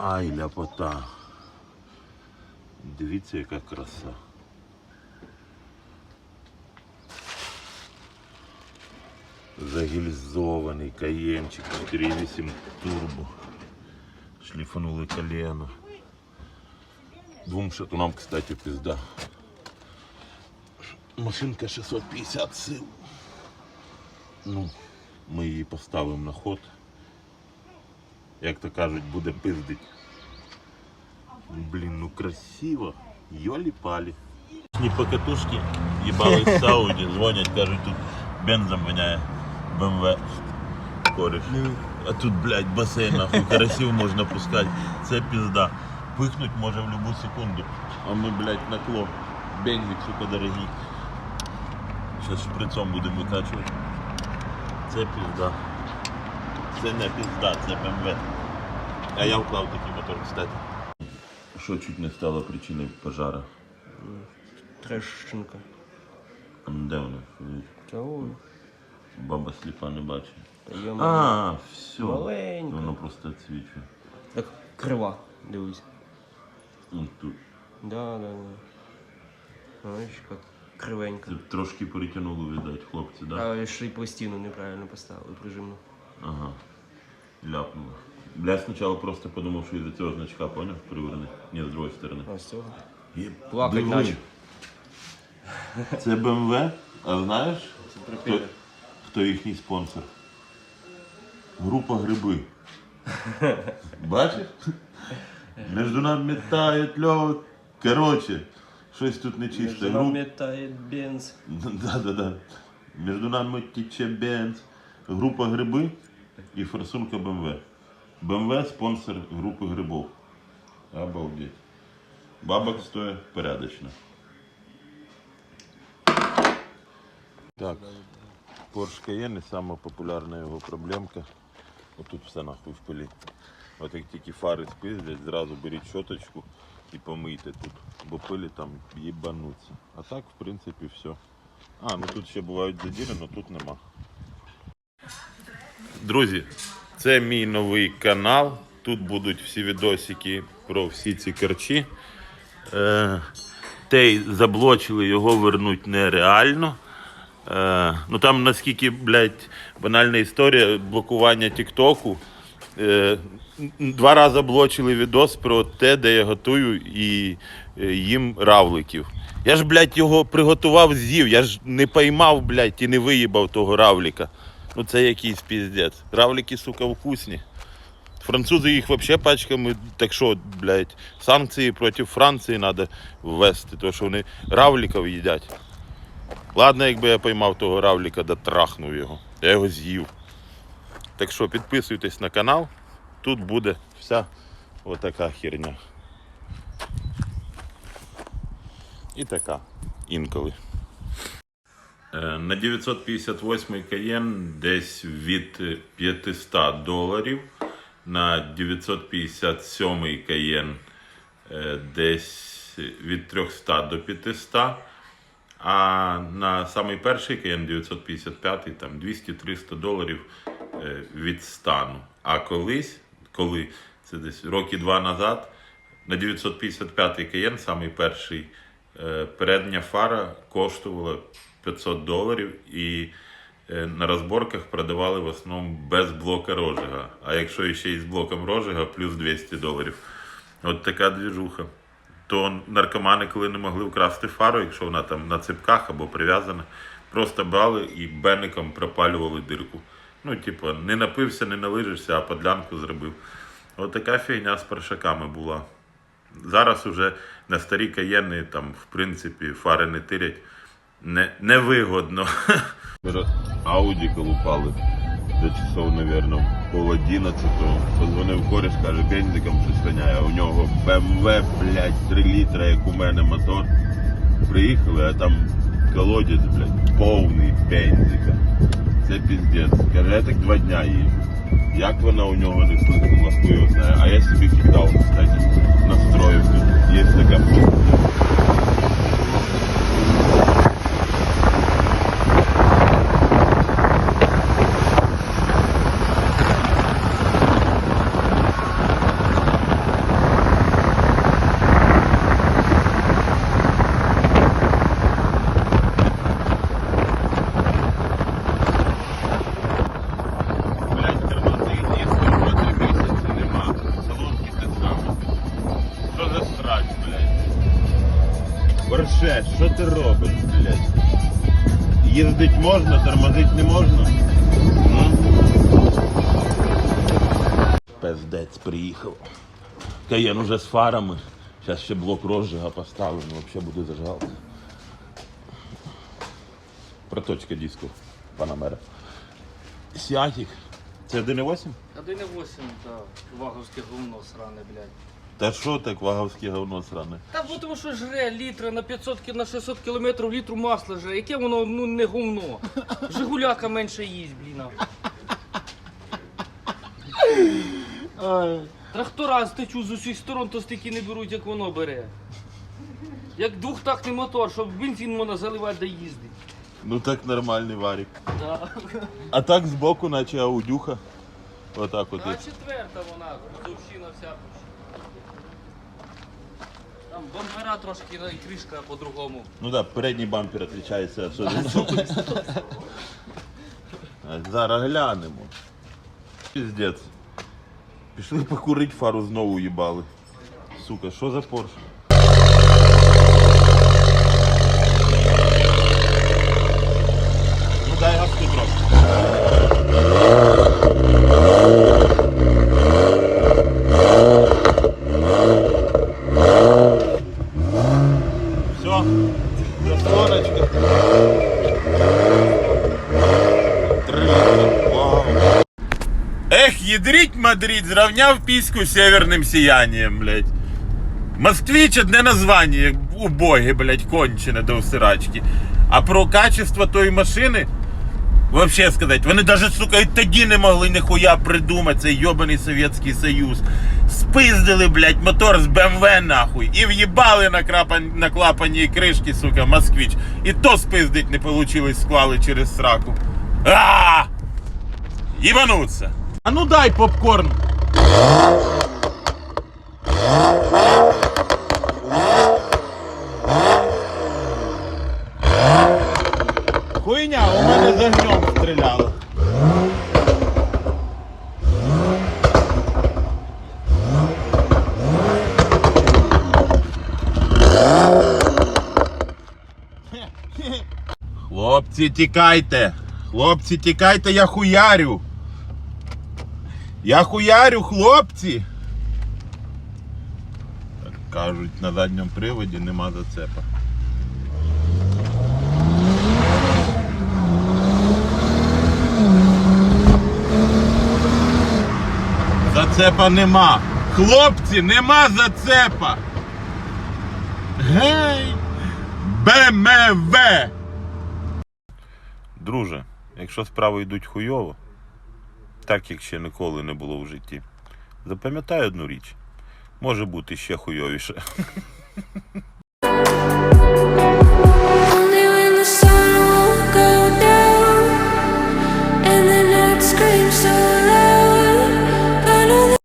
Ай, ляпота. Дивіться, яка краса. Загільзований каєнчик 4.8 турбо. Шліфанули колено. Двом шатунам, кстати, пизда. Машинка 650 сил. Ну, ми її поставимо на ход. Як то кажуть, буде пиздить. Блін, ну красиво. Йолі-палі. Ні покатушки, їбали з Сауді, дзвонять, кажуть, тут бензом воняє БМВ. Кореш. А тут, блядь, басейн, нахуй, карасів можна пускати. Це пізда. Пихнуть може в будь-яку секунду. А ми, блядь, на кло. Бензик, сука, дорогий. Зараз шприцом будемо викачувати. Це пізда. Це не пізда, це БМВ. А я вклав такий мотор, кстати. Що чуть не стало причиною пожара? Трещинка. Де вона? Та ой, Баба сліпа не бачить. А, все. Маленька. Воно просто відсвічує. Так крива, дивись. Ось тут. Да, да, да. Знаєш, як кривенька. Це трошки перетягнуло, видать, хлопці, да? А ще й пластину неправильно поставили прижимну. Ага. Ляпнуло. Бля, я спочатку просто подумав, що із-за цього значка, поняв? Приверне. Ні, з другої сторони. З цього? Є- Плакать Диви. наче. Це БМВ, а знаєш, Це хто, хто їхній спонсор? Група гриби. Бачиш? Між нами метає льот. Короче, щось тут нечисте. Гру- Метає бенз. Да, да, да. Между нами тече бенз. Група гриби і форсунка БМВ. БМВ спонсор групи грибов. Обалдеть. Бабок стоїть порядочно. Так. Porsche Cayenne сама популярна його проблемка. Отут все нахуй в пилі. От як тільки фари спиздять, зразу беріть щоточку і помийте тут. Бо пилі там їбануться. А так, в принципі, все. А, ну тут ще бувають задіри, але тут нема. Друзі, це мій новий канал. Тут будуть всі відосики про всі ці керчі. Е, Тей заблочили, його вернуть нереально. Е, ну там наскільки, блядь, банальна історія блокування Тіктоку. Е, два рази блочили відос про те, де я готую і е, їм равликів. Я ж, блядь, його приготував, з'їв. Я ж не поймав, блядь, і не виїбав того равліка. Ну це якийсь піздець. Равлики, сука, вкусні. Французи їх взагалі пачками, так що, блядь, санкції проти Франції треба ввести, тому що вони равліків їдять. Ладно, якби я поймав того равліка да трахнув його. Я його з'їв. Так що підписуйтесь на канал. Тут буде вся отака херня. І така інколи. Е, На 958 каєн десь від 500 доларів. На 957 каєн е, десь від 300 до 500. А на самий перший каєн 955 там 200-300 доларів е, від стану. А колись, коли це десь роки два назад, на 955 каєн, самий перший, передня фара коштувала 500 доларів і е, на розборках продавали в основному без блока розжига. А якщо ще й з блоком розжига, плюс 200 доларів. От така двіжуха. То наркомани, коли не могли вкрасти фару, якщо вона там на ципках або прив'язана, просто брали і беником пропалювали дирку. Ну, типу, не напився, не налижишся, а подлянку зробив. От така фігня з паршаками була. Зараз уже на старі каєни там, в принципі, фари не тирять. Не, невигодно. Ауді колупали до часов, мабуть, пол 11 Позвонив кореш, каже, бензиком щось ганяє, у нього БМВ, блядь, 3 літра, як у мене мотор. Приїхали, а там колодязь, блядь, повний бензика. Це піздець. Каже, я так два дня їжджу. Як вона у нього не стукнула, хуй знає. А я собі кидав, кстати, настроїв. Є така ще, що ти робиш, блядь? Їздить можна, тормозить не можна. М? Пиздець приїхав. Каєн уже з фарами. Зараз ще блок розжига поставимо, взагалі буде зажигалка. Проточка диску Панамера. Сіатік. Це 1.8? 1,8, так. Ваговське говно сране, блядь. Та що так ваговське говно сране? Та бо тому що жре літра на 500 ки- на 600 кілометрів літру масла жре. Яке воно ну не говно. Жигуляка менше їсть, блін. Трактора стечу з усіх сторон, то стільки не беруть, як воно бере. Як двохтактний мотор, щоб бензин можна заливати да їздить. Ну так нормальний варік. Да. А так збоку, наче аудюха. Отак от. А четверта вона, кузовщина вся. Там бампера трошки, ну, і кришка по-другому. Ну так, да, передній бампер відрізняється особливо. А Зараз глянемо. Піздець. Пішли покурити, фару знову їбали. Сука, що за Порш? Ну дай газки трохи. Все. Три. Вау. Эх, ядрить Мадрид, зравняв письку северним сиянием, блядь. Москвич одне название, убоги, блядь, кончене до усирачки. А про качество тої машини, вообще сказать, вони даже, сука, і тоді не могли ніхуя придумати цей йобаний Совєтський Союз. Спиздили, блядь, мотор з БМВ нахуй. І в'їбали на, крапан... на клапані кришки, сука, москвич. І то спиздить не получилось, склали через сраку. А! Ебануться. А ну дай попкорн. У мене за огнем стріляла. Хлопці, тікайте! Хлопці, тікайте, я хуярю! Я хуярю, хлопці! Так кажуть, на задньому приводі нема зацепа. Зацепа нема. Хлопці, нема зацепа. Гей! БМВ! Друже, якщо справи йдуть хуйово, так як ще ніколи не було в житті, запам'ятай одну річ. Може бути ще хуйовіше.